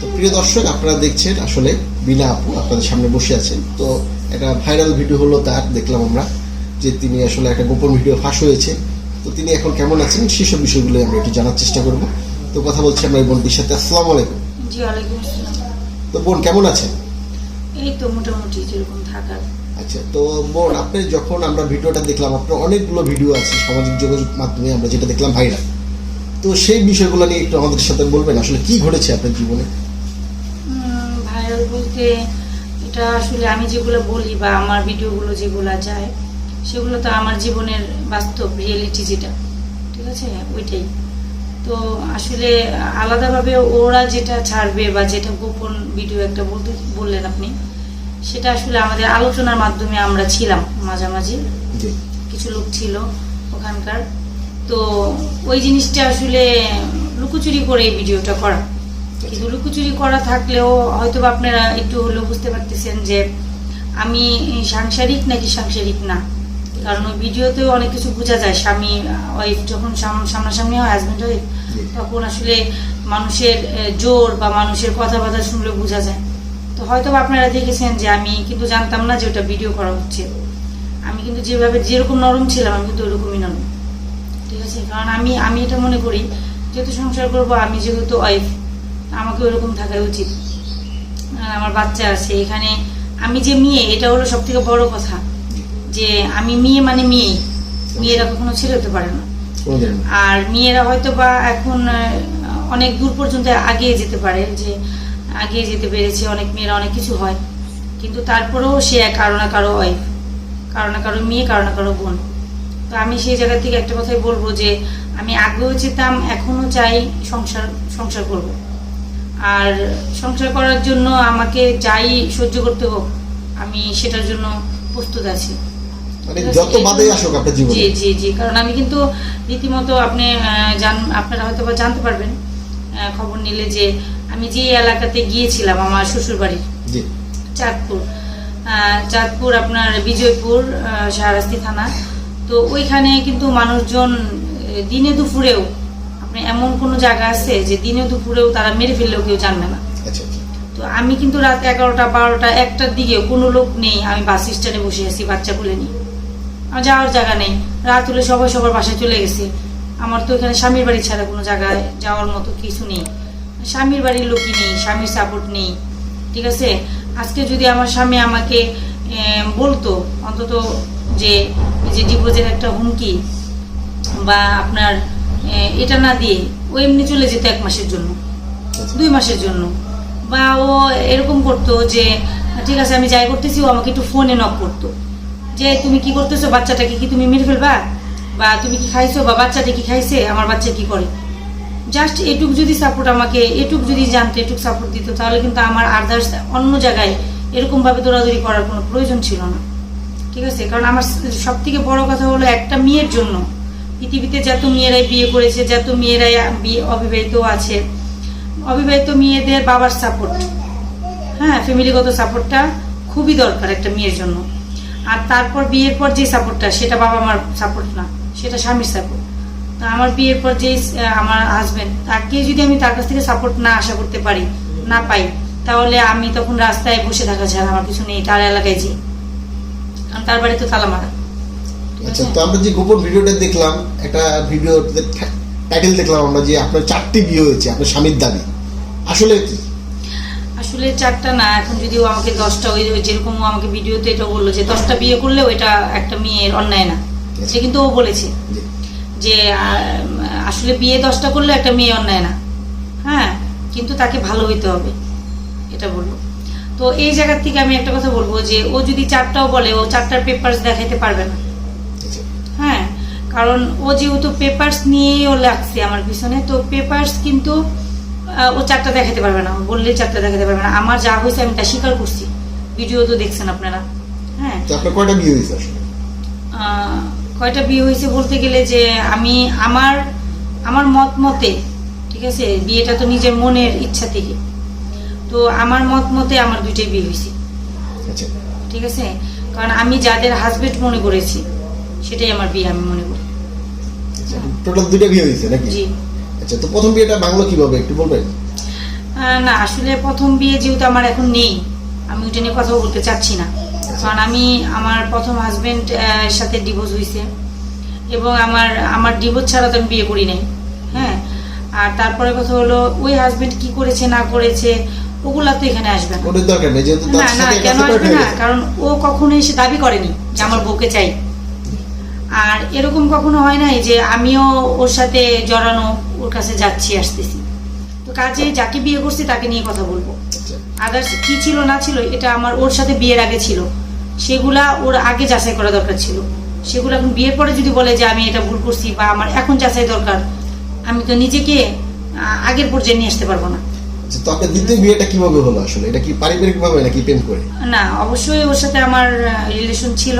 তো প্রিয় দর্শক আপনারা দেখছেন আসলে বিনা আপু আপনাদের সামনে বসে আছেন। তো একটা ভাইরাল ভিডিও হলো তার দেখলাম আমরা যে তিনি আসলে একটা গোপন ভিডিও ফাঁস হয়েছে। তো তিনি এখন কেমন আছেন সেসব বিষয়গুলো আমরা একটু জানার চেষ্টা করব। তো কথা বলছি আমরা এই বোনটির সাথে। আসসালামু আলাইকুম। তো বোন কেমন আছেন? এই তো মোটামুটি যেরকম থাকার। আচ্ছা তো বোন আপনি যখন আমরা ভিডিওটা দেখলাম আপনার অনেকগুলো ভিডিও আছে সামাজিক যোগাযোগ মাধ্যমে আমরা যেটা দেখলাম ভাইরাল। তো সেই বিষয়গুলো নিয়ে একটু আমাদের সাথে বলবেন আসলে কি ঘটেছে আপনার জীবনে? বলতে এটা আসলে আমি যেগুলো বলি বা আমার ভিডিওগুলো যেগুলো যায় সেগুলো তো আমার জীবনের বাস্তব রিয়েলিটি যেটা ঠিক আছে? ওইটাই। তো আসলে আলাদাভাবে ওরা যেটা ছাড়বে বা যেটা গোপন ভিডিও একটা বলতে বললেন আপনি সেটা আসলে আমাদের আলোচনার মাধ্যমে আমরা ছিলাম মাঝামাঝি। কিছু লোক ছিল ওখানকার। তো ওই জিনিসটা আসলে লুকোচুরি করে এই ভিডিওটা করা। লুকোচুরি করা থাকলেও হয়তো বা আপনারা একটু হলেও বুঝতে পারতেছেন যে আমি সাংসারিক নাকি সাংসারিক না। কারণ ওই ভিডিওতেও অনেক কিছু বোঝা যায় স্বামী ওয়াইফ যখন সাম- সামনাসামনি হয় হাজব্যান্ড ওয়াইফ তখন আসলে মানুষের জোর বা মানুষের কথা কথাবার্তা শুনলে বোঝা যায়। তো হয়তো বা আপনারা দেখেছেন যে আমি কিন্তু জানতাম না যে ওটা ভিডিও করা হচ্ছে। আমি কিন্তু যেভাবে যেরকম নরম ছিলাম আমি কিন্তু ওরকমই নরম। ঠিক আছে? কারণ আমি আমি এটা মনে করি যেহেতু সংসার করব আমি যেহেতু ওয়াইফ আমাকে ওরকম থাকা উচিত। আর আমার বাচ্চা আছে এখানে আমি যে মেয়ে এটা হলো সব থেকে বড় কথা। যে আমি মেয়ে মানে মেয়ে মেয়েরা কখনো ছেলে হতে পারে না। আর মেয়েরা হয়তো বা এখন অনেক দূর পর্যন্ত আগিয়ে যেতে পারে যে আগিয়ে যেতে পেরেছে অনেক মেয়েরা অনেক কিছু হয়। কিন্তু তারপরেও সে এক কারও না কারও ওয়াইফ কারও না কারও মেয়ে কারও না কারও বোন। তো আমি সেই জায়গা থেকে একটা কথাই বলব যে আমি আগেও যেতাম এখনও চাই সংসার সংসার করব। আর সংসার করার জন্য আমাকে যাই সহ্য করতে হোক আমি সেটার জন্য প্রস্তুত আছি। মানে যত বাধে আসুক আপনার জীবনে। জি জি জি কারণ আমি কিন্তু রীতিমতো আপনি জান আপনারা হয়তো বা জানতে পারবেন খবর নিলে যে আমি যে এলাকাতে গিয়েছিলাম আমার শ্বশুর বাড়ির চাঁদপুর চাঁদপুর আপনার বিজয়পুর শাহরাস্তি থানা। তো ওইখানে কিন্তু মানুষজন দিনে দুপুরেও আপনি এমন কোনো জায়গা আছে যে দিনে দুপুরেও তারা মেরে ফেললেও কেউ জানবে না? আচ্ছা আচ্ছা। তো আমি কিন্তু রাত এগারোটা বারোটা একটার দিকে কোনো লোক নেই আমি বাস স্ট্যান্ডে বসে আছি বাচ্চা বলে নিয়ে। আমার যাওয়ার জায়গা নেই। রাত হলে সবাই সবার বাসায় চলে গেছে। আমার তো এখানে স্বামীর বাড়ি ছাড়া কোনো জায়গায় যাওয়ার মতো কিছু নেই। স্বামীর বাড়ির লোকই নেই স্বামীর সাপোর্ট নেই ঠিক আছে? আজকে যদি আমার স্বামী আমাকে বলতো অন্তত যে যে ডিভোর্সের একটা হুমকি বা আপনার এটা না দিয়ে, ও এমনি চলে যেত এক মাসের জন্য, দুই মাসের জন্য। বা ও এরকম করতো যে, ঠিক আছে, আমি যাই করতেছি, ও আমাকে একটু ফোনে নক করতো। যে, তুমি কি করতেছো, বাচ্চাটাকে কি তুমি মেরে ফেলবা? বা তুমি কি খাইছো, বা বাচ্চাটা কি খাইছে, আমার বাচ্চা কি করে? জাস্ট এটুক যদি সাপোর্ট আমাকে, এটুক যদি জানতো, এটুক সাপোর্ট দিত, তাহলে কিন্তু আমার আদার্স অন্য জায়গায় এরকমভাবে দৌড়াদৌড়ি করার কোনো প্রয়োজন ছিল না। ঠিক আছে? কারণ আমার সব থেকে বড় কথা হলো একটা মেয়ের জন্য পৃথিবীতে যত মেয়েরাই বিয়ে করেছে যত মেয়েরাই বিয়ে অবিবাহিত আছে, অবিবাহিত মেয়েদের বাবার সাপোর্ট হ্যাঁ ফ্যামিলিগত সাপোর্টটা খুবই দরকার একটা মেয়ের জন্য। আর তারপর বিয়ের পর যে সাপোর্টটা সেটা বাবা মার সাপোর্ট না, সেটা স্বামীর সাপোর্ট তো আমার বিয়ের পর যে আমার হাজবেন্ড তাকে যদি আমি তার কাছ থেকে সাপোর্ট না আশা করতে পারি, না পাই, তাহলে আমি তখন রাস্তায় বসে থাকা ছাড়া আমার কিছু নেই, তার এলাকায় যে কারণ তার বাড়ি তো তালা মারা। আচ্ছা তো আমরা যে গোপন ভিডিওটা দেখলাম একটা ভিডিও টাইটেল দেখলাম আমরা যে আপনার চারটি বিয়ে হয়েছে আপনার স্বামীর দাবি। আসলে কি? আসলে চারটা না এখন যদি ও আমাকে দশটা ওই যেরকম ও আমাকে ভিডিওতে এটা বলল যে দশটা বিয়ে করলেও এটা একটা মেয়ের অন্যায় না। সে কিন্তু ও বলেছে যে আসলে বিয়ে দশটা করলে একটা মেয়ে অন্যায় না। হ্যাঁ কিন্তু তাকে ভালো হইতে হবে এটা বলব। তো এই জায়গার থেকে আমি একটা কথা বলব যে ও যদি চারটাও বলে ও চারটার পেপার্স দেখাইতে পারবে না। কারণ ও যেহেতু পেপার্স নিয়েই ও লাগছে আমার পিছনে তো পেপার্স কিন্তু ও চারটা দেখাতে পারবে না। বললে চারটা দেখাতে পারবে না। আমার যা হয়েছে আমি তা স্বীকার করছি। ভিডিও তো দেখছেন আপনারা। হ্যাঁ। কয়টা বিয়ে হয়েছে কয়টা বিয়ে হয়েছে বলতে গেলে যে আমি আমার আমার মত মতে ঠিক আছে বিয়েটা তো নিজের মনের ইচ্ছা থেকে। তো আমার মত মতে আমার দুইটাই বিয়ে হয়েছে। আচ্ছা। ঠিক আছে? কারণ আমি যাদের হাজবেন্ড মনে করেছি সেটাই আমার বিয়ে আমি মনে করি। আচ্ছা টোটাল দুইটা বিয়ে হয়েছে নাকি? জি। আচ্ছা তো প্রথম বিয়েটা বাংলো কীভাবে একটু বলবেন? না আসলে প্রথম বিয়ে যেহেতু আমার এখন নেই আমি ওইটা নিয়ে কথা বলতে চাচ্ছি না। কারণ আমি আমার প্রথম হাজবেন্ড সাথে ডিভোর্স হয়েছে এবং আমার আমার ডিভোর্স ছাড়া তো আমি বিয়ে করি নাই হ্যাঁ? আর তারপরে কথা হলো ওই হাজবেন্ড কি করেছে না করেছে ওগুলা তো এখানে আসবে না। না কেন আসবে না? কারণ ও কখনো এসে দাবি করেনি যে আমার বউকে চাই। আর এরকম কখনো হয় নাই যে আমিও ওর সাথে জড়ানো ওর কাছে যাচ্ছি আসতেছি। তো কাজে যাকে বিয়ে করছি তাকে নিয়ে কথা বলব। আচ্ছা। আদার্স কি ছিল না ছিল এটা আমার ওর সাথে বিয়ের আগে ছিল। সেগুলা ওর আগে যাচাই করা দরকার ছিল। সেগুলো এখন বিয়ের পরে যদি বলে যে আমি এটা ভুল করছি বা আমার এখন যাচাই দরকার আমি তো নিজেকে আগের পর্যায়ে নিয়ে আসতে পারব না। আচ্ছা, তো আপনার দ্বিতীয় বিয়েটা কীভাবে হলো আসলে? এটা কি পারিবারিক ভাবে নাকি প্রেম করে? না অবশ্যই ওর সাথে আমার রিলেশন ছিল।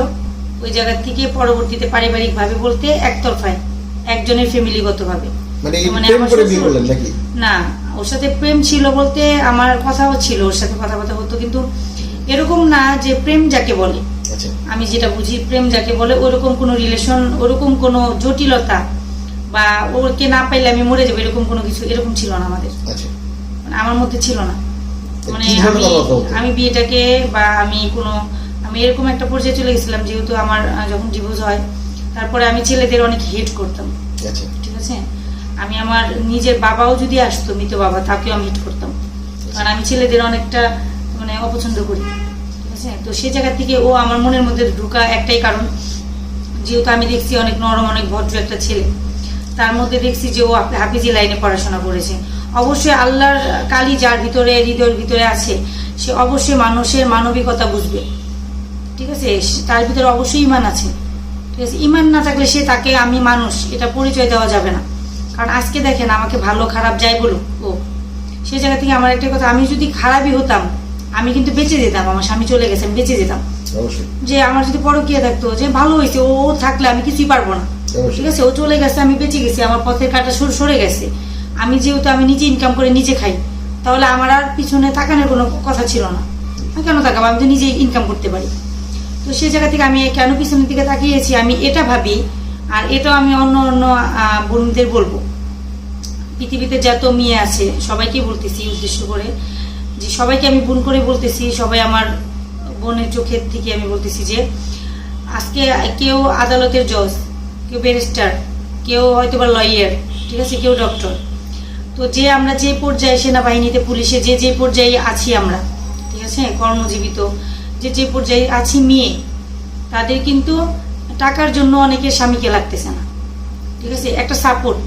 ওই জায়গা থেকে পরবর্তীতে পারিবারিক ভাবে বলতে একতরফায় একজনের ফ্যামিলিগত ভাবে মানে মানে না ওর সাথে প্রেম ছিল বলতে আমার কথাও ছিল ওর সাথে কথাবার্তা হতো কিন্তু এরকম না যে প্রেম যাকে বলে। আচ্ছা। আমি যেটা বুঝি প্রেম যাকে বলে ওরকম কোনো রিলেশন ওরকম কোনো জটিলতা বা ওকে না পাইলে আমি মরে যাব এরকম কোনো কিছু এরকম ছিল না আমাদের। আচ্ছা। মানে আমার মধ্যে ছিল না। মানে আমি আমি বিয়েটাকে বা আমি কোনো আমি এরকম একটা পর্যায়ে চলে গেছিলাম যেহেতু আমার যখন ডিভোর্স হয় তারপরে আমি ছেলেদের অনেক হেট করতাম। আচ্ছা। ঠিক আছে? আমি আমার নিজের বাবাও যদি আসতো মৃত বাবা তাকেও আমি হিট করতাম। কারণ আমি ছেলেদের অনেকটা মানে অপছন্দ করি। ঠিক আছে? তো সে জায়গা থেকে ও আমার মনের মধ্যে ঢুকা একটাই কারণ। যেহেতু আমি দেখছি অনেক নরম অনেক ভদ্র একটা ছেলে। তার মধ্যে দেখছি যে ও হাফ- হাফিজি লাইনে পড়াশোনা করেছে। অবশ্যই আল্লাহর কালী যার ভিতরে হৃদয়ের ভিতরে আছে সে অবশ্যই মানুষের মানবিকতা বুঝবে। ঠিক আছে? তার ভিতরে অবশ্যই ইমান আছে। ঠিক আছে? ইমান না থাকলে সে তাকে আমি মানুষ এটা পরিচয় দেওয়া যাবে না। কারণ আজকে দেখেন আমাকে ভালো খারাপ যাই বলুক ও। সে জায়গা থেকে আমার একটা কথা আমি যদি খারাপই হতাম আমি কিন্তু বেঁচে যেতাম আমার স্বামী চলে গেছে আমি বেঁচে যেতাম। যে আমার যদি পরকীয়া থাকতো যে ভালো হয়েছে ও থাকলে আমি কিছুই পারব না। ঠিক আছে? ও চলে গেছে আমি বেঁচে গেছি আমার পথের কাটা সর- সরে গেছে। আমি যেহেতু আমি নিজে ইনকাম করে নিজে খাই তাহলে আমার আর পিছনে তাকানোর কোনো কথা ছিল না। আমি কেন তাকাবো আমি তো নিজেই ইনকাম করতে পারি। তো সেই জায়গা থেকে আমি কেন পিছনের দিকে তাকিয়েছি আমি এটা ভাবি আর এটাও আমি অন্য অন্য আহ, বোনদের বলব। পৃথিবীতে যত মেয়ে আছে সবাইকে বলতেছি উদ্দেশ্য করে যে সবাইকে আমি বোন করে বলতেছি সবাই আমার বোনের চোখের থেকে আমি বলতেছি যে আজকে কেউ আদালতের জজ কেউ ব্যারিস্টার কেউ হয়তো বা লয়ার ঠিক আছে কেউ ডক্টর। তো যে আমরা যে পর্যায়ে সেনাবাহিনীতে পুলিশে যে যে পর্যায়ে আছি আমরা ঠিক আছে কর্মজীবিত যে যে পর্যায়ে আছি মেয়ে, তাদের কিন্তু টাকার জন্য অনেকের স্বামীকে লাগতেছে না। ঠিক আছে? একটা সাপোর্ট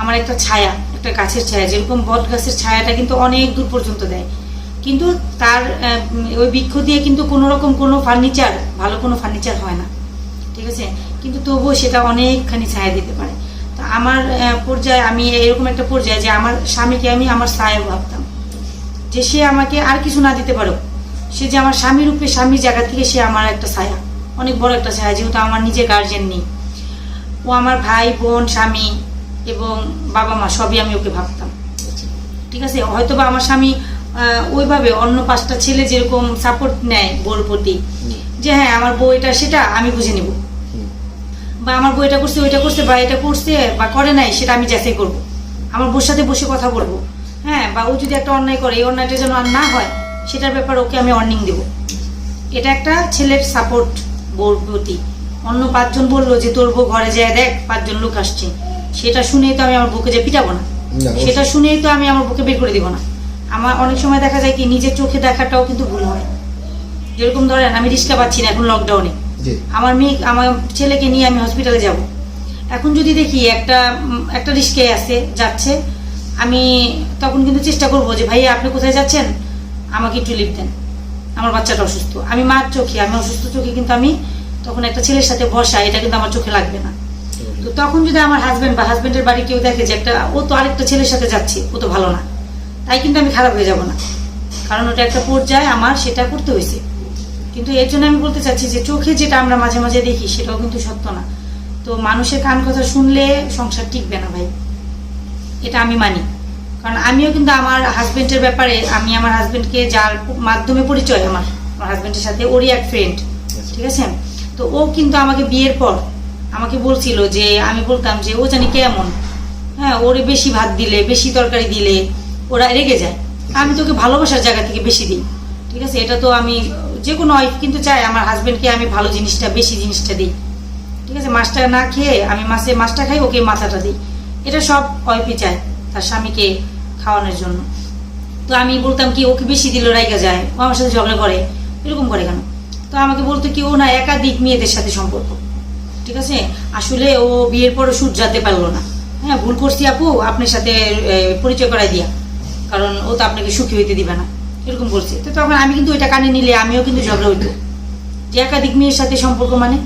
আমার একটা ছায়া, একটা গাছের ছায়া, যেরকম বট গাছের ছায়াটা কিন্তু অনেক দূর পর্যন্ত দেয়। কিন্তু তার ওই বৃক্ষ দিয়ে কিন্তু কোনো রকম কোনো ফার্নিচার ভালো কোনো ফার্নিচার হয় না। ঠিক আছে? কিন্তু তবুও সেটা অনেকখানি ছায়া দিতে পারে। তো আমার পর্যায়ে আমি এরকম একটা পর্যায়ে যে আমার স্বামীকে আমি আমার ছায়া ভাবতাম। যে সে আমাকে আর কিছু না দিতে পারো সে যে আমার স্বামী রূপে স্বামীর জায়গা থেকে সে আমার একটা ছায়া। অনেক বড় একটা ছায়া, যেহেতু আমার নিজের গার্জেন নেই। ও আমার ভাই, বোন, স্বামী এবং বাবা মা, সবই আমি ওকে ভাবতাম। ঠিক আছে? হয়তো বা আমার স্বামী ওইভাবে অন্য পাঁচটা ছেলে যেরকম সাপোর্ট নেয় বউর প্রতি, যে হ্যাঁ আমার বউ এটা, সেটা আমি বুঝে নিব। বা আমার বউ এটা করছে, ওইটা করছে, বা এটা করছে, বা করে নাই, সেটা আমি যাচাই করব। আমার বউর সাথে বসে কথা বলব। হ্যাঁ বা ও যদি একটা অন্যায় করে, এই অন্যায়টা যেন আর না হয় সেটার ব্যাপারে ওকে আমি অর্নিং দেবো। এটা একটা ছেলের সাপোর্ট বউর প্রতি। অন্য পাঁচজন বলল যে তোর বউ ঘরে যায় দেখ পাঁচজন লোক আসছে। সেটা শুনেই তো আমি আমার বউকে যে পিটাবো না। না, সেটা শুনেই তো আমি আমার বউকে বের করে দিব না। আমার অনেক সময় দেখা যায় কি নিজের চোখে দেখাটাও কিন্তু ভুল হয়। যেরকম ধরেন আমি রিক্সা পাচ্ছি না এখন লকডাউনে আমার মেয়ে আমার ছেলেকে নিয়ে আমি হসপিটালে যাব। এখন যদি দেখি একটা একটা রিস্কে আছে যাচ্ছে আমি তখন কিন্তু চেষ্টা করব যে ভাইয়া আপনি কোথায় যাচ্ছেন? আমাকে একটু লিভ দেন। আমার বাচ্চাটা অসুস্থ। আমি মার চোখে, আমি অসুস্থ চোখে কিন্তু আমি তখন একটা ছেলের সাথে বসা, এটা কিন্তু আমার চোখে লাগবে না। তো তখন যদি আমার হাজব্যান্ড বা হাজবেন্ডের বাড়ি কেউ দেখে যে একটা, ও তো আরেকটা ছেলের সাথে যাচ্ছে, ও তো ভালো না। তাই কিন্তু আমি খারাপ হয়ে যাব না। কারণ ওটা একটা পর্যায়ে আমার, সেটা করতে হয়েছে। কিন্তু এর জন্য আমি বলতে চাচ্ছি যে চোখে যেটা আমরা মাঝে মাঝে দেখি, সেটাও কিন্তু সত্য না। তো মানুষের কান কথা শুনলে সংসার টিকবে না ভাই। এটা আমি মানি। কারণ আমিও কিন্তু আমার হাজবেন্ডের ব্যাপারে আমি আমার হাজবেন্ডকে যার মাধ্যমে পরিচয় আমার আমার হাজবেন্ডের সাথে ওরই এক ফ্রেন্ড ঠিক আছে? তো ও কিন্তু আমাকে বিয়ের পর আমাকে বলছিল যে আমি বলতাম যে ও জানি কেমন। হ্যাঁ ওরে বেশি ভাত দিলে বেশি তরকারি দিলে ওরা রেগে যায়। আমি তোকে ভালোবাসার জায়গা থেকে বেশি দিই ঠিক আছে? এটা তো আমি যে কোনো ওয়াইফ কিন্তু চাই আমার হাজবেন্ডকে আমি ভালো জিনিসটা বেশি জিনিসটা দিই। ঠিক আছে? মাছটা না খেয়ে আমি মাছে মাছটা খাই ওকে মাথাটা দিই। এটা সব ওয়াইফই চায় তার স্বামীকে খাওয়ানোর জন্য। তো আমি বলতাম কি, ওকে বেশি দিল রাইগা যায়, ও আমার সাথে ঝগড়া করে, এরকম করে কেন? তো আমাকে বলতো কি, ও না একাধিক মেয়েদের সাথে সম্পর্ক। ঠিক আছে? আসলে ও বিয়ের পরও সুট যেতে পারল না। হ্যাঁ ভুল করছি আপু, আপনার সাথে পরিচয় করাই দিয়া। কারণ ও তো আপনাকে সুখী হইতে দিবে না। এরকম বলছে। তো তখন আমি কিন্তু ওইটা কানে নিলে আমিও কিন্তু ঝগড়া হইতো। যে একাধিক মেয়ের সাথে সম্পর্ক মানে?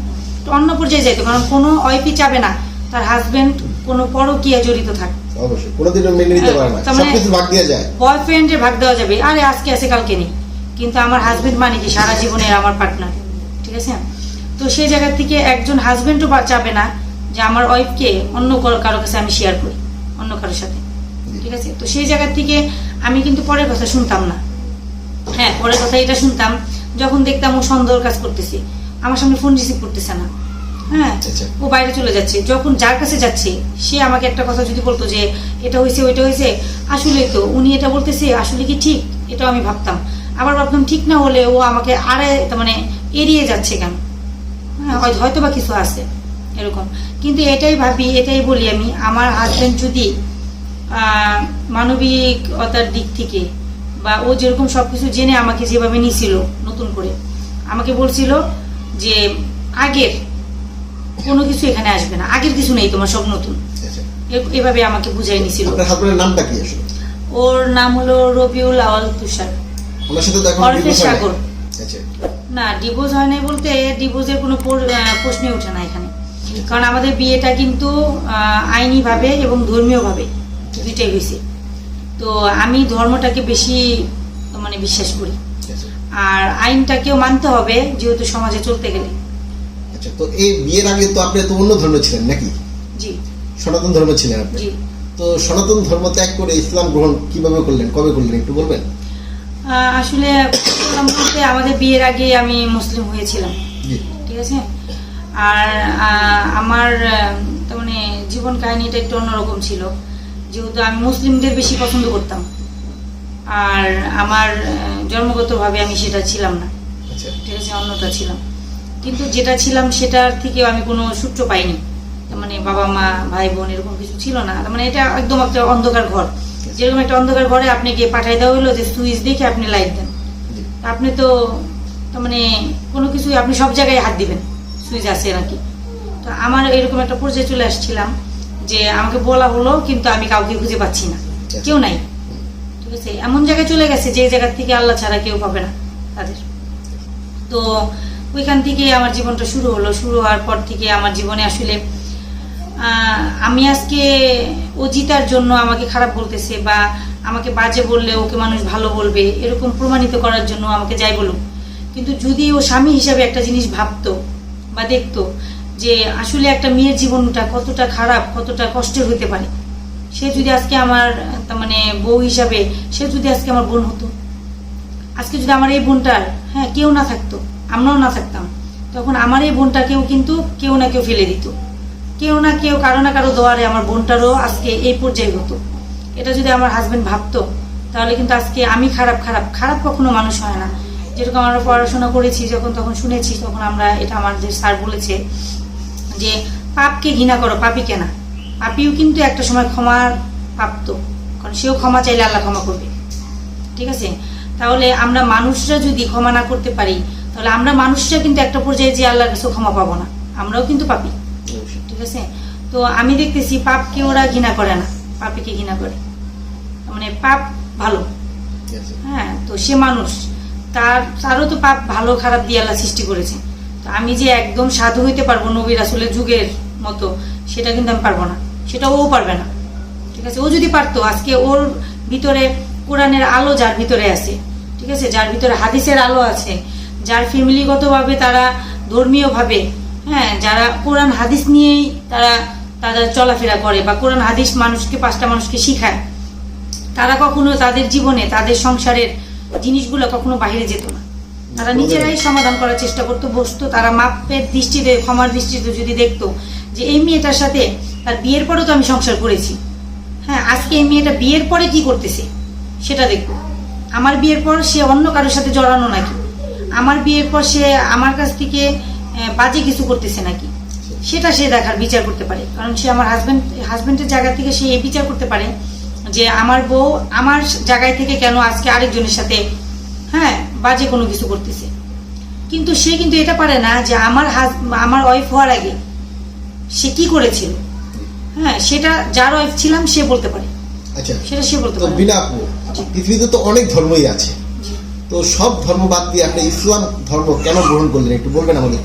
অন্য পর্যায়ে যাইতো, কারণ কোনো ওয়াইফই চাবে না। তার হাজবেন্ড কোনো পরকীয়া জড়িত থাকে অবশ্যই। কোনোদিনও মেনে নিতে পারে না। তার ভাগ দিয়ে যায়। বয়ফ্রেন্ডের ভাগ দেওয়া যাবে। আরে আজকে আছে কালকে নেই। কিন্তু আমার হাজবেন্ড মানে কি? সারা জীবনের আমার পার্টনার ঠিক আছে? তো সেই জায়গা থেকে একজন হাজবেন্ডও চাবে না যে আমার ওয়াইফকে অন্য কারো- কাছে আমি শেয়ার করি। অন্য কারোর সাথে। ঠিক আছে? তো সেই জায়গা থেকে আমি কিন্তু পরের কথা শুনতাম না। হ্যাঁ পরের কথা এটা শুনতাম। যখন দেখতাম ও সন্দেহ কাজ করতেছে। আমার সামনে ফোন রিসিভ করতেছে না। হ্যাঁ আচ্ছা। ও বাইরে চলে যাচ্ছে। যখন যার কাছে যাচ্ছে সে আমাকে একটা কথা যদি বলতো যে এটা হয়েছে ওইটা হয়েছে আসলে তো উনি এটা বলতেছে আসলে কি ঠিক? এটাও আমি ভাবতাম। আবার ভাবতাম ঠিক না হলে ও আমাকে আরে মানে এড়িয়ে যাচ্ছে কেন? হ্যাঁ হয়- হয়তো বা কিছু আছে এরকম। কিন্তু এটাই ভাবি এটাই বলি আমি আমার হাজবেন্ড যদি মানবিকতার দিক থেকে বা ও যেরকম সব কিছু জেনে আমাকে যেভাবে নিছিল নতুন করে আমাকে বলছিল যে আগের কোনো কিছু এখানে আসবে না। আগের কিছু নেই তোমার সব নতুন। আচ্ছা। এভাবে আমাকে বুঝাই নিছিল। আপনার হাজবেন্ডের নামটা কি আসলে? ওর নাম হলো রবিউল আওয়াল তুষার। ওনার সাথে দেখো সাগর। আচ্ছা। না ডিভোর্স হয় নাই বলতে ডিভোর্সের কোনো পর- আহ, প্রশ্নই ওঠে না এখানে। কারণ আমাদের বিয়েটা কিন্তু আইনিভাবে এবং ধর্মীয়ভাবে দুইটাই হয়েছে। তো আমি ধর্মটাকে বেশি মানে বিশ্বাস করি। আচ্ছা। আর আইনটাকেও মানতে হবে যেহেতু সমাজে চলতে গেলে। আচ্ছা তো এই বিয়ের আগে তো আপনি তো অন্য ধর্ম ছিলেন নাকি? জি। সনাতন ধর্ম ছিলেন আপনি? জি। তো সনাতন ধর্ম ত্যাগ করে ইসলাম গ্রহণ কীভাবে করলেন? কবে করলেন? একটু বলবেন? আসলে বলতে আমাদের বিয়ের আগে আমি মুসলিম হয়েছিলাম। ঠিক আছে? আর আমার মানে জীবন কাহিনীটা একটু অন্যরকম ছিল। যেহেতু আমি মুসলিমদের বেশি পছন্দ করতাম। আর আমার জন্মগতভাবে আমি সেটা ছিলাম না। আচ্ছা। ঠিক আছে? অন্যটা ছিলাম। কিন্তু যেটা ছিলাম সেটার থেকেও আমি কোনো সূত্র পাইনি। মানে বাবা মা ভাই বোন এরকম কিছু ছিল না। মানে এটা একদম একটা অন্ধকার ঘর। যেরকম একটা অন্ধকার ঘরে আপনি গিয়ে পাঠাই দেওয়া হলো যে সুইচ দেখে আপনি লাইট দেন। আপনি তো মানে কোনো কিছু আপনি সব জায়গায় হাত দিবেন সুইচ আছে নাকি তো আমার এরকম একটা পর্যায়ে চলে আসছিলাম যে আমাকে বলা হলো কিন্তু আমি কাউকে খুঁজে পাচ্ছি না। কেউ নাই। ঠিক আছে? এমন জায়গায় চলে গেছে যে জায়গা থেকে আল্লাহ ছাড়া কেউ পাবে না তাদের। তো ওইখান থেকে আমার জীবনটা শুরু হলো। শুরু হওয়ার পর থেকে আমার জীবনে আসলে আমি আজকে ও জিতার জন্য আমাকে খারাপ বলতেছে বা আমাকে বাজে বললে ওকে মানুষ ভালো বলবে, এরকম প্রমাণিত করার জন্য আমাকে যাই বলুক। কিন্তু যদি ও স্বামী হিসাবে একটা জিনিস ভাবতো বা দেখতো যে আসলে একটা মেয়ের জীবনটা কতটা খারাপ, কতটা কষ্টের হতে পারে, সে যদি আজকে আমার মানে বউ হিসাবে, সে যদি আজকে আমার বোন হতো, আজকে যদি আমার এই বোনটার হ্যাঁ কেউ না থাকতো আমরাও না থাকতাম। তখন আমার এই বোনটাকেও কিন্তু কেউ না কেউ ফেলে দিত। কেউ না কেউ, কারও না কারও দোয়ারে আমার বোনটারও আজকে এই পর্যায়ে হতো। এটা যদি আমার হাজবেন্ড ভাবতো, তাহলে কিন্তু আজকে আমি খারাপ খারাপ খারাপ কখনো মানুষ হয় না। যেরকম আমরা পড়াশোনা করেছি, যখন তখন শুনেছি, তখন আমরা এটা আমাদের স্যার বলেছে যে, পাপকে ঘৃণা করো, পাপি কেনা? পাপিও কিন্তু একটা সময় ক্ষমার প্রাপ্ত কারণ সেও ক্ষমা চাইলে আল্লাহ ক্ষমা করবে। ঠিক আছে? তাহলে আমরা মানুষরা যদি ক্ষমা না করতে পারি তাহলে আমরা মানুষরা কিন্তু একটা পর্যায়ে যে আল্লাহর কাছে ক্ষমা পাবো না আমরাও কিন্তু পাপি। ঠিক আছে? তো আমি দেখতেছি পাপকে ওরা ঘৃণা করে না পাপিকে ঘৃণা করে। মানে পাপ ভালো। হ্যাঁ তো সে মানুষ তার তারও তো পাপ ভালো খারাপ দিয়ে আল্লাহ সৃষ্টি করেছে। তো আমি যে একদম সাধু হইতে পারব নবীর আসলে যুগের মতো সেটা কিন্তু আমি পারব না। সেটা ও পারবে না। ঠিক আছে? ও যদি পারতো আজকে ওর ভিতরে কোরআনের আলো যার ভিতরে আছে ঠিক আছে? যার ভিতরে হাদিসের আলো আছে যার ফ্যামিলিগতভাবে তারা ধর্মীয়ভাবে হ্যাঁ যারা কোরআন হাদিস নিয়েই তারা তারা চলাফেরা করে বা কোরআন হাদিস মানুষকে পাঁচটা মানুষকে শিখায় তারা কখনো তাদের জীবনে তাদের সংসারের জিনিসগুলো কখনো বাইরে যেত না। তারা নিজেরাই সমাধান করার চেষ্টা করতো বসতো তারা মাপের দৃষ্টিতে ক্ষমার দৃষ্টিতে যদি দেখতো যে এই মেয়েটার সাথে তার বিয়ের পরেও তো আমি সংসার করেছি হ্যাঁ আজকে এই মেয়েটা বিয়ের পরে কি করতেছে সেটা দেখব। আমার বিয়ের পর সে অন্য কারোর সাথে জড়ানো নাকি? আমার বিয়ের পর সে আমার কাছ থেকে বাজে কিছু করতেছে নাকি? সেটা সে দেখার বিচার করতে পারে। কারণ সে আমার হাজব্যান্ড হাজব্যান্ডের জায়গা থেকে সে এই বিচার করতে পারে যে আমার বউ আমার জায়গায় থেকে কেন আজকে আরেকজনের সাথে হ্যাঁ বাজে কোনো কিছু করতেছে। কিন্তু সে কিন্তু এটা পারে না যে আমার হাজ আমার ওয়াইফ হওয়ার আগে সে কি করেছিল। হ্যাঁ সেটা যার ওয়াইফ ছিলাম সে বলতে পারে। আচ্ছা সেটা সে বলতে পারে বিনা পৃথিবীতে তো অনেক ধর্মই আছে। তো সব ধর্ম বাদ দিয়ে আপনি ইসলাম ধর্ম কেন গ্রহণ করলেন? একটু বলবেন আমাদের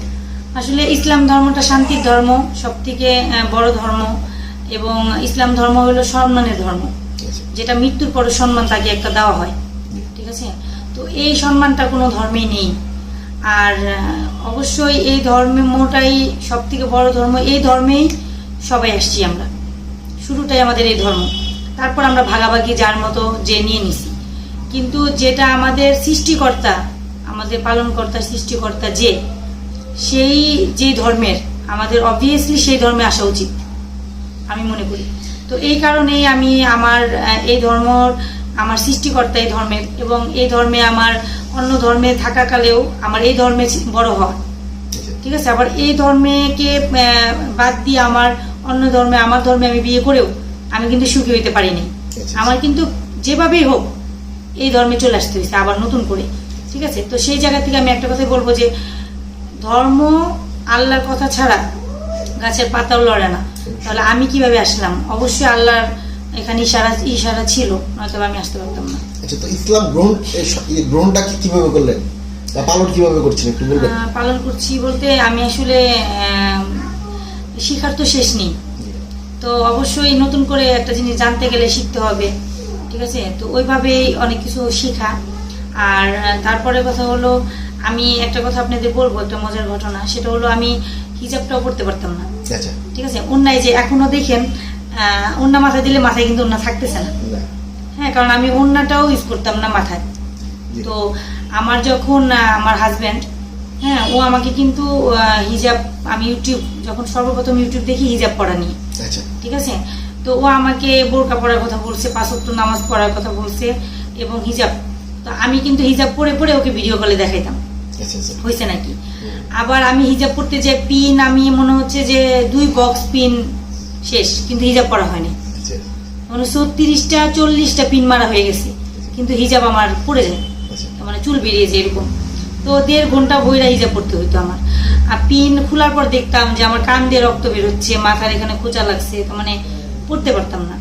আসলে ইসলাম ধর্মটা শান্তির ধর্ম সব থেকে বড় ধর্ম এবং ইসলাম ধর্ম হলো সম্মানের ধর্ম। যেটা মৃত্যুর পরে সম্মান তাকে একটা দেওয়া হয়। ঠিক আছে? তো এই সম্মানটা কোনো ধর্মেই নেই। আর অবশ্যই এই ধর্মটাই সব থেকে বড় ধর্ম এই ধর্মেই সবাই আসছি আমরা। শুরুটাই আমাদের এই ধর্ম। তারপর আমরা ভাগাভাগি যার মতো যে নিয়ে নিছি। কিন্তু যেটা আমাদের সৃষ্টিকর্তা আমাদের পালনকর্তা সৃষ্টিকর্তা যে সেই যে ধর্মের আমাদের অবভিয়াসলি সেই ধর্মে আসা উচিত আমি মনে করি। তো এই কারণেই আমি আমার এই ধর্ম আমার সৃষ্টিকর্তা এই ধর্মের এবং এই ধর্মে আমার অন্য ধর্মে থাকাকালেও আমার এই ধর্মে বড় হওয়া। আচ্ছা, ঠিক আছে? আবার এই ধর্মেকে বাদ দিয়ে আমার অন্য ধর্মে আমার ধর্মে আমি বিয়ে করেও আমি কিন্তু সুখী হইতে পারিনি। আচ্ছা। আমার কিন্তু যেভাবেই হোক এই ধর্মে চলে আসতে হয়েছে আবার নতুন করে ঠিক আছে? তো সেই জায়গা থেকে আমি একটা কথাই বলব যে ধর্ম আল্লাহর কথা ছাড়া গাছের পাতাও লড়ে না। তাহলে আমি কীভাবে আসলাম? অবশ্যই আল্লাহর এখানে ইশারা ইশারা ছিল নয়তো আমি আসতে পারতাম না। আচ্ছা তো ইসলাম গ্রহণ গ্রহণটা কীভাবে করলেন? পালন কীভাবে করছেন একটু বলবেন? পালন করছি বলতে আমি আসলে শিখার তো শেষ নেই। তো অবশ্যই নতুন করে একটা জিনিস জানতে গেলে শিখতে হবে। ঠিক আছে? তো ওইভাবেই অনেক কিছু শেখা। আর তারপরে কথা হলো আমি একটা কথা আপনাদের বলব একটা মজার ঘটনা। সেটা হলো আমি হিজাবটাও পড়তে পারতাম না। আচ্ছা। ঠিক আছে? অন্যায় যে এখনও দেখেন ওন্না মাথায় দিলে মাথায় কিন্তু ওন্না থাকতেছে না। হ্যাঁ কারণ আমি ওন্নাটাও ইউজ করতাম না মাথায়। তো আমার যখন আমার হাজব্যান্ড হ্যাঁ ও আমাকে কিন্তু হিজাব আমি ইউটিউব যখন সর্বপ্রথম ইউটিউব দেখি হিজাব পড়া নিয়ে। আচ্ছা। ঠিক আছে? তো ও আমাকে বোরকা পড়ার কথা বলছে পাঁচক্ত নামাজ পড়ার কথা বলছে এবং হিজাব। তো আমি কিন্তু হিজাব পরে পরে ওকে ভিডিও কলে দেখাইতাম। আচ্ছা আচ্ছা। হয়েছে নাকি? আবার আমি হিজাব পড়তে যে পিন আমি মনে হচ্ছে যে দুই বক্স পিন শেষ কিন্তু হিজাব পরা হয়নি। মানে ছত্রিশটা চল্লিশটা পিন মারা হয়ে গেছে কিন্তু হিজাব আমার পড়ে যায়। মানে চুল বেরিয়েছে এরকম। তো দেড় ঘণ্টা বইরা হিজাব পড়তে হইতো আমার। আর পিন খোলার পর দেখতাম যে আমার কান দিয়ে রক্ত বেরোচ্ছে মাথার এখানে খোঁচা লাগছে তো মানে পড়তে পারতাম না।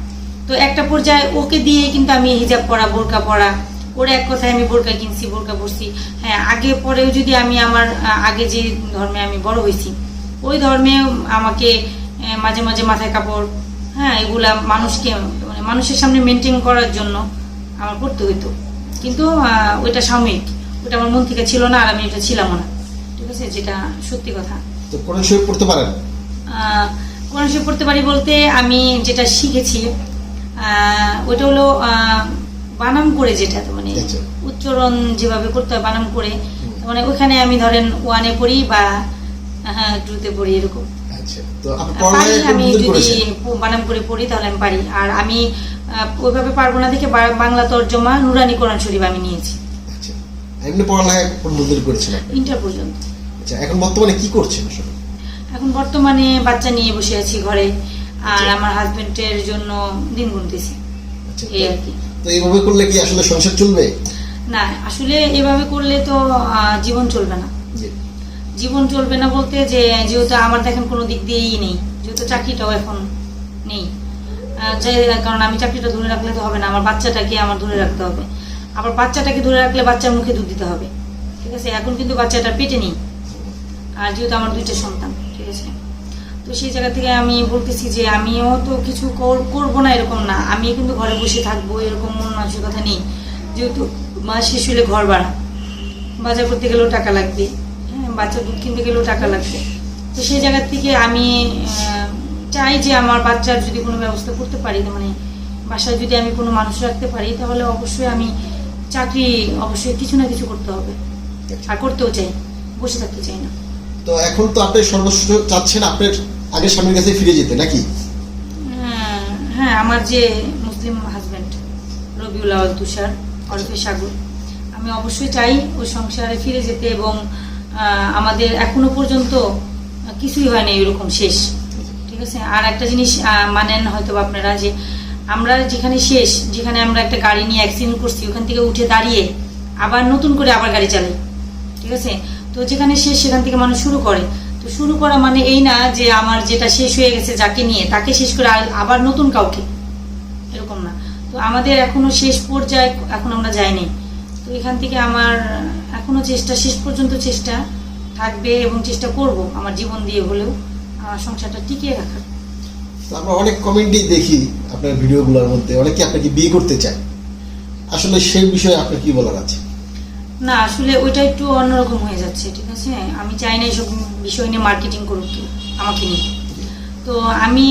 তো একটা পর্যায়ে ওকে দিয়ে কিন্তু আমি হিজাব পরা বোরকা পরা ওর এক কথায় আমি বোরকা কিনছি বোরকা পরছি। হ্যাঁ আগে পরেও যদি আমি আমার আগে যে ধর্মে আমি বড় হয়েছি ওই ধর্মে আমাকে মাঝে মাঝে মাথায় কাপড় হ্যাঁ এগুলা মানুষকে মানে মানুষের সামনে মেনটেন করার জন্য আমার করতে হইতো। কিন্তু ওইটা সাময়িক। ওটা আমার মন থেকে ছিল না আর আমি এটা ছিলাম না। ঠিক আছে? যেটা সত্যি কথা। তো কোরআন শরীফ পড়তে পারেন? কোরআন শরীফ পড়তে পারি বলতে আমি যেটা শিখেছি ওইটা হলো বানাম করে যেটা মানে আচ্ছা। উচ্চারণ যেভাবে করতে হয় বানাম করে। মানে ওখানে আমি ধরেন ওয়ানে পড়ি বা হ্যাঁ টুতে পড়ি এরকম। আচ্ছা পারি আমি যদি বানাম করে পড়ি তাহলে আমি পারি। আর আমি ওইভাবে পারব না দেখে বাংলা তর্জমা নুরানি কোরআন শরীফ আমি নিয়েছি। আচ্ছা এমনি পড়ালেখা করেছেন ইন্টার পর্যন্ত। আচ্ছা এখন বর্তমানে কি করছেন আসলে? এখন বর্তমানে বাচ্চা নিয়ে বসে আছি ঘরে আর আচ্ছা। আমার হাজবেন্ডের জন্য দিন গুনতেছি। আচ্ছা এই তো- আর কি। তো এইভাবে করলে কি আসলে সংসার চলবে? না আসলে এভাবে করলে তো জীবন চলবে না। জীবন চলবে না বলতে যে যেহেতু আমার দেখেন কোনো দিক দিয়েই নেই যেহেতু চাকরিটাও এখন নেই। যে কারণ আমি চাকরিটা ধরে রাখলে তো হবে না আমার বাচ্চাটাকে আমার ধরে রাখতে হবে। আবার বাচ্চাটাকে ধরে রাখলে বাচ্চার মুখে দুধ দিতে হবে। ঠিক আছে এখন কিন্তু বাচ্চাটা পেটে নেই। আর যেহেতু আমার দুইটা সন্তান আছে? তো সেই জায়গা থেকে আমি বলতেছি যে আমিও তো কিছু কর- করব না এরকম না। আমি কিন্তু ঘরে বসে থাকব, এরকম মন মানসিকতা নেই। যেহেতু মা শেষ হলে ঘর ভাড়া। বাজার করতে গেলেও টাকা লাগবে। হ্যাঁ বাচ্চা দুধ কিনতে গেলেও টাকা লাগবে। তো সেই জায়গা থেকে আমি চাই যে আমার বাচ্চার যদি কোনো ব্যবস্থা করতে পারি মানে বাসায় যদি আমি কোনো মানুষ রাখতে পারি, তাহলে অবশ্যই আমি চাকরি অবশ্যই কিছু না কিছু করতে হবে। আর করতেও চাই, বসে থাকতে চাই না। তো এখন তো আপনি সর্বশ্রেষ্ঠ চাচ্ছেন আপনার আগের স্বামীর কাছে ফিরে যেতে নাকি? হ্যাঁ, হ্যাঁ আমার যে মুসলিম হাজবেন্ড রবিউল আওয়াল তুষার ওরফে সাগর আমি অবশ্যই চাই ওই সংসারে ফিরে যেতে এবং আমাদের এখনও পর্যন্ত কিছুই হয়নি এরকম শেষ। ঠিক আছে? আর একটা জিনিস মানেন হয়তো বা আপনারা যে আমরা যেখানে শেষ যেখানে আমরা একটা গাড়ি নিয়ে অ্যাক্সিডেন্ট করছি ওখান থেকে উঠে দাঁড়িয়ে আবার নতুন করে আবার গাড়ি চালাই। ঠিক আছে? তো যেখানে শেষ সেখান থেকে মানুষ শুরু করে। তো শুরু করা মানে এই না যে আমার যেটা শেষ হয়ে গেছে যাকে নিয়ে, তাকে শেষ করে আবার নতুন কাউকে। এরকম না। তো আমাদের এখনও শেষ পর্যায়ে এখন আমরা যাইনি। তো এখান থেকে আমার এখনও চেষ্টা, শেষ পর্যন্ত চেষ্টা থাকবে এবং চেষ্টা করব আমার জীবন দিয়ে হলেও আমার সংসারটা টিকিয়ে রাখার। আমরা অনেক কমেন্টই দেখি আপনার ভিডিওগুলোর মধ্যে। অনেকে আপনাকে বিয়ে করতে চায়। আসলে সেই বিষয়ে আপনার কি বলার আছে? না, আসলে ওইটা একটু অন্যরকম হয়ে যাচ্ছে, ঠিক আছে? আমি চাই না এইসব বিষয় নিয়ে মার্কেটিং করুক কেউ, আমাকে নিয়ে। তো আমি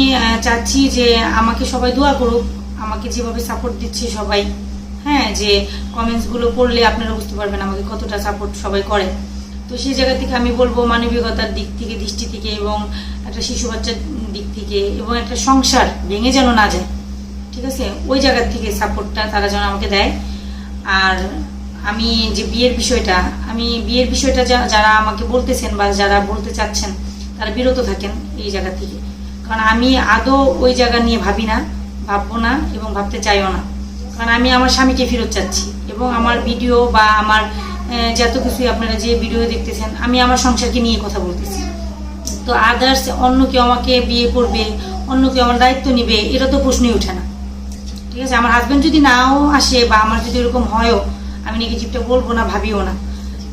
চাচ্ছি যে আমাকে সবাই দোয়া করুক, আমাকে যেভাবে সাপোর্ট দিচ্ছে সবাই হ্যাঁ? যে কমেন্টসগুলো পড়লে আপনারা বুঝতে পারবেন আমাকে কতটা সাপোর্ট সবাই করে। তো সেই জায়গা থেকে আমি বলব মানবিকতার দিক থেকে, দৃষ্টি থেকে এবং একটা শিশু বাচ্চার দিক থেকে এবং একটা সংসার ভেঙে যেন না যায়, ঠিক আছে? ওই জায়গার থেকে সাপোর্টটা তারা যেন আমাকে দেয়। আর আমি যে বিয়ের বিষয়টা, আমি বিয়ের বিষয়টা যারা আমাকে বলতেছেন বা যারা বলতে চাচ্ছেন, তারা বিরত থাকেন এই জায়গা থেকে। কারণ আমি আদৌ ওই জায়গা নিয়ে ভাবি না, ভাববো না এবং ভাবতে চাইও না। কারণ আমি আমার স্বামীকে ফেরত চাচ্ছি এবং আমার ভিডিও বা আমার যত কিছুই আপনারা যে ভিডিও দেখতেছেন, আমি আমার সংসারকে নিয়ে কথা বলতেছি। তো আদার্স অন্য কেউ আমাকে বিয়ে করবে, অন্য কেউ আমার দায়িত্ব নিবে, এটা তো প্রশ্নই ওঠে না। ঠিক আছে? আমার হাজবেন্ড যদি নাও আসে বা আমার যদি এরকম হয়ও আমি নেগেটিভটা বলব না ভাবিও না।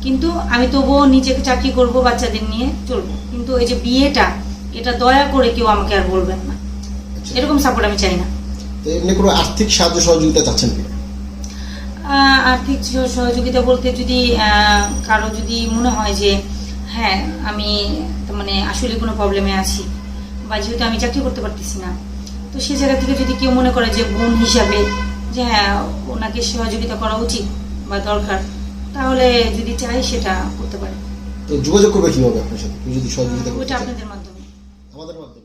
কিন্তু আমি তবুও নিজেকে চাকরি করব বাচ্চাদের নিয়ে চলবো। কিন্তু এই যে বিয়েটা এটা দয়া করে কেউ আমাকে আর বলবেন না। এরকম সাপোর্ট আমি চাই না। এমনি কোনো আর্থিক সাহায্য সহযোগিতা চাচ্ছেন আর্থিক সহযোগিতা বলতে যদি কারও যদি মনে হয় যে হ্যাঁ আমি মানে আসলে কোনো প্রবলেমে আছি বা যেহেতু আমি চাকরি করতে পারতেছি না তো সে জায়গা থেকে যদি কেউ মনে করে যে বোন হিসাবে যে হ্যাঁ ওনাকে সহযোগিতা করা উচিত বা দরকার তাহলে যদি চাই সেটা করতে পারে। তো যোগাযোগ করবে কীভাবে আপনার সাথে? যদি সহযোগিতা ওটা আপনাদের মাধ্যমে। আমাদের মাধ্যমে।